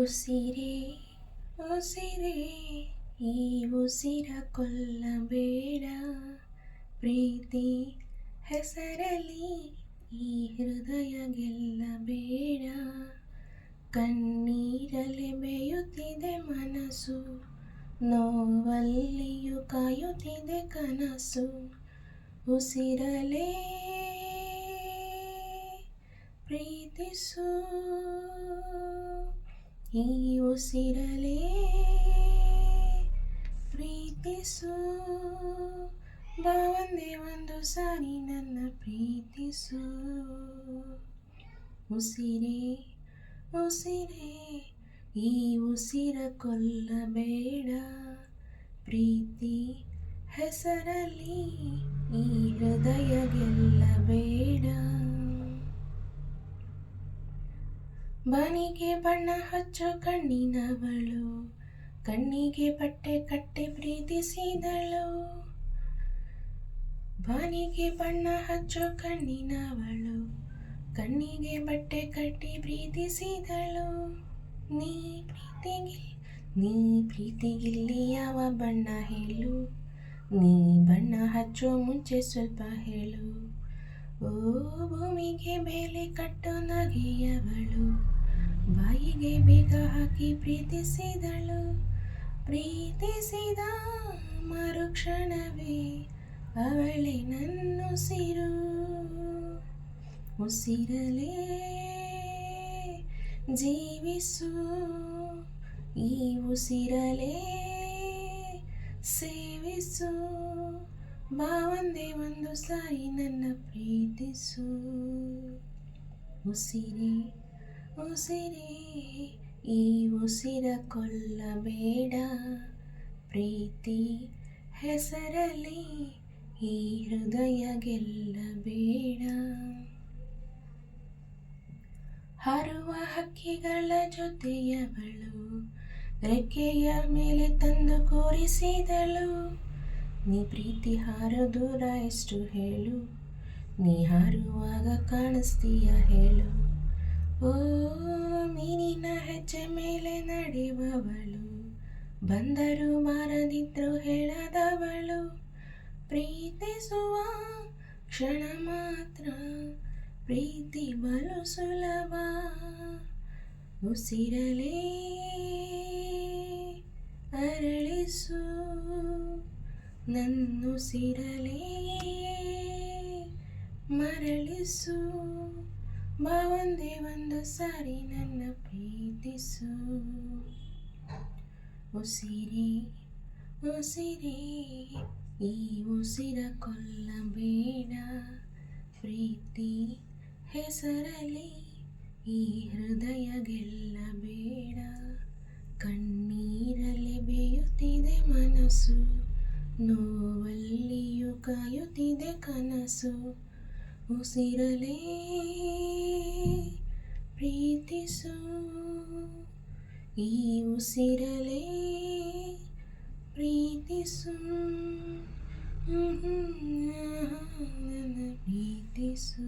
ಉಸಿರೇ ಉಸಿರೇ, ಈ ಉಸಿರ ಕೊಲ್ಲಬೇಡ. ಪ್ರೀತಿ ಹೆಸರಲಿ ಈ ಹೃದಯ ಗೆಲ್ಲಬೇಡ. ಕಣ್ಣೀರಲೆ ಬೇಯುತ್ತಿದೆ ಮನಸ್ಸು, ನೋವಲ್ಲಿಯೂ ಕಾಯುತ್ತಿದೆ ಕನಸು. ಉಸಿರಲೇ, ಪ್ರೀತಿಸು. ಈ ಪ್ರೀತಿಸು. ಬಾ ಒಂದೇ ಒಂದು ಸಾರಿ ನನ್ನ ಪ್ರೀತಿಸು. ಉಸಿರೇ ಉಸಿರೇ, ಈ ಉಸಿರ ಕೊಲ್ಲಬೇಡ. ಪ್ರೀತಿ ಹೆಸರಲ್ಲಿ ಈ ಹೃದಯ ಗೆಲ್ಲಬೇಡ ಬನಿಗೆ ಬಣ್ಣ ಹಚ್ಚೋ ಕಣ್ಣಿನವಳು, ಕಣ್ಣಿಗೆ ಬಟ್ಟೆ ಕಟ್ಟೆ ಪ್ರೀತಿಸಿದಳು. ಬಾನಿಗೆ ಬಣ್ಣ ಹಚ್ಚೋ ಕಣ್ಣಿನವಳು, ಕಣ್ಣಿಗೆ ಬಟ್ಟೆ ಕಟ್ಟಿ ಪ್ರೀತಿಸಿದಳು. ನೀ ಪ್ರೀತಿಗೆ ನೀ ಪ್ರೀತಿಗಿಲ್ಲಿ ಯಾವ ಬಣ್ಣ ಹೇಳು? ನೀ ಬಣ್ಣ ಹಚ್ಚೋ ಮುಂಚೆ ಸ್ವಲ್ಪ ಹೇಳು. ಓ ಭೂಮಿಗೆ ಬೇಲೆ ಕಟ್ಟೋ ನಗೆಯವಳು. ಬಾಯಿಗೆ ಬೇಗ ಹಾಕಿ ಪ್ರೀತಿಸಿದಳು. ಪ್ರೀತಿಸಿದ ಮರುಕ್ಷಣವೇ ಅವಳೆ ನನ್ನುಸಿರು ಉಸಿರಲೇ ಜೀವಿಸು. ಈ ಉಸಿರಲೇ ಸೇವಿಸು. ಬಾ ಒಂದೇ ಒಂದು ಸಾರಿ ನನ್ನ ಪ್ರೀತಿಸು. ಉಸಿರೇ ಉಸಿರೇ ಈ ಉಸಿರ ಕೊಲ್ಲಬೇಡ. ಪ್ರೀತಿ ಹೆಸರಲ್ಲಿ ಈ ಹೃದಯ ಗೆಲ್ಲಬೇಡ. ಹಾರುವ ಹಕ್ಕಿಗಳ ಜೊತೆಯವಳು, ರೆಕ್ಕೆಯ ಮೇಲೆ ತಂದು ಕೂರಿಸಿದಳು. ನೀ ಪ್ರೀತಿ ಹಾರೋ ದೂರ ಎಷ್ಟು ಹೇಳು, ನೀ ಹಾರುವಾಗ ಕಾಣಿಸ್ತೀಯ ಹೇಳು. ಓ, ಮೀನಿನ ಹೆಜ್ಜೆ ಮೇಲೆ ನಡೆಯುವವಳು. ಬಂದರು ಮಾರದಿದ್ರು ಹೇಳದವಳು. ಪ್ರೀತಿಸುವ ಕ್ಷಣ ಮಾತ್ರ, ಪ್ರೀತಿ ಬಲು ಸುಲಭ. ಉಸಿರಲೇ ಅರಳಿಸು, ನನ್ನುಸಿರಲೇ ಮರಳಿಸು. ಒಂದೇ ಒಂದು ಸಾರಿ ನನ್ನ ಪ್ರೀತಿಸು. ಉಸಿರಿ, ಉಸಿರೇ, ಈ ಉಸಿರ ಕೊಲ್ಲಬೇಡ. ಪ್ರೀತಿ ಹೆಸರಲಿ ಈ ಹೃದಯ ಗೆಲ್ಲಬೇಡ ಕಣ್ಣೀರಲ್ಲಿ ಬೇಯುತ್ತಿದೆ ಮನಸ್ಸು, ನೋವಲ್ಲಿಯೂ ಕಾಯುತ್ತಿದೆ ಕನಸು. ಉಸಿರಲೇ ಪ್ರೀತಿಸು ಈ ಉಸಿರಲೇ ಪ್ರೀತಿಸು ಪ್ರೀತಿಸು